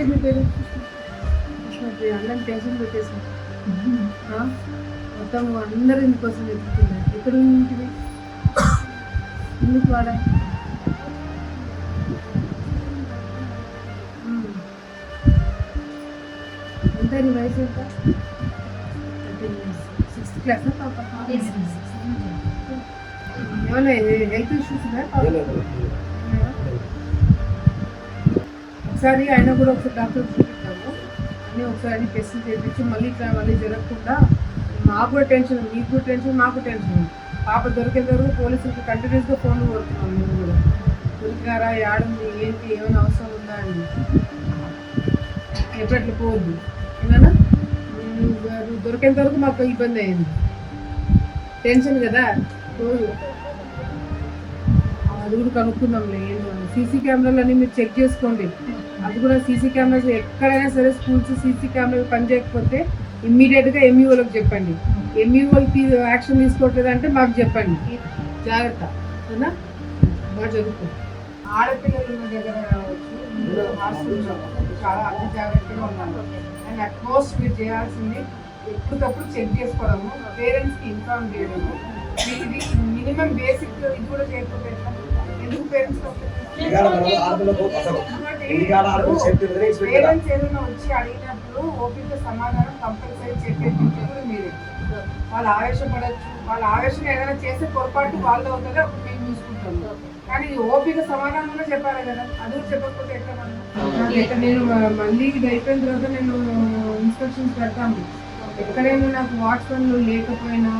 ఎంతసేపు మీ పేరెంట్స్ అందరిని టెన్షన్ పెట్టేసాను ఆ? మొత్తం అందరూ ఇందుకోసం వెతుకుతున్నారు. ఎక్కడ ఉంటుంది ఎందుకు వాడా? ఎంత నీ వయసు ఎంత? సిక్స్త్ క్లాస్ పాప? ఏమైనా హెల్త్ ఇష్యూస్ ఉన్నాయా ఒకసారి ఆయన కూడా ఒకసారి డాక్టర్ చూపిస్తాము అన్నీ ఒకసారి టెస్ట్ చేయించి మళ్ళీ ఇట్లా మళ్ళీ జరగకుండా మాకు కూడా టెన్షన్ మీకు కూడా టెన్షన్ మాకు టెన్షన్ పాప దొరికేంత వరకు పోలీసులకి కంటిన్యూస్గా ఫోన్లు కొడుతున్నాం మేము కూడా. దొరికారా ఆడుంది ఏంటి ఏమైనా అవసరం ఉందా అని. ఎప్పుడట్లు పోవద్దు ఏమన్నా? దొరికేంత వరకు మాకు ఇబ్బంది అయింది. టెన్షన్ కదా? పోదు అది కూడా కనుక్కుందాంలే సీసీ కెమెరాలు అన్ని మీరు చెక్ చేసుకోండి. అది కూడా సీసీ కెమెరాస్ ఎక్కడైనా సరే స్కూల్స్ సీసీ కెమెరాలు పనిచేయకపోతే ఇమ్మీడియట్గా ఎంఈఓలకు చెప్పండి. ఎంఈఓలకి యాక్షన్ తీసుకోవట్లేదు అంటే మాకు చెప్పండి. జాగ్రత్త. అవునా బాగా చదువుకో. ఆడపిల్లలు ఉన్న దగ్గర కావచ్చు చాలా అతి జాగ్రత్తగా ఉన్నాను అండ్ అట్మోస్ట్ మీరు చేయాల్సింది ఎప్పటికప్పుడు చెక్ చేసుకోవడము. పేరెంట్స్కి ఇన్ఫార్మ్ చేయడము. ఇది మినిమం బేసిక్ ఇది కూడా చేయకపోతే ఏదైనా వచ్చి అడిగినప్పుడు ఓపిక సమాధానం కంపల్సరీ చెప్పేది కూడా మీరే వాళ్ళు ఆవేశపడచ్చు వాళ్ళ ఆవేశం ఏదైనా చేస్తే పొరపాటు వాళ్ళు అవుతుంది అప్పుడు మేము చూసుకుంటాం కానీ ఓపిక సమాధానం కూడా చెప్పాలి కదా అది కూడా చెప్పకపోతే ఎక్కడ నేను మళ్ళీ ఇది అయిపోయిన తర్వాత నేను ఇన్స్ట్రక్షన్స్ పెడతాను ఎక్కడైనా నాకు వాచ్మెన్లు లేకపోయినా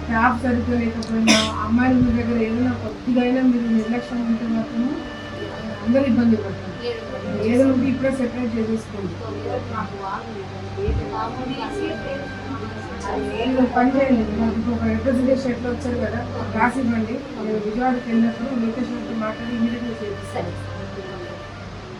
స్టాఫ్ సరిగ్గా లేకపోయినా అమ్మాయిలు మీ దగ్గర ఏదైనా కొద్దిగా అయినా మీరు నిర్లక్ష్యం ఉంటే మాత్రము అందరూ ఇబ్బంది పడుతుంది ఏదో ఉంటే ఇప్పుడే సెపరేట్ చేసేసుకోండి. నేను పని చేయండి నాకు ఒక రిప్రజెంటేషన్ ఎట్లా వచ్చారు కదా రాసి ఇవ్వండి నేను విజయవాడకి వెళ్ళినప్పుడు లొకేషన్ మాట్లాడి ఇమీడియట్గా చేపిస్తాను.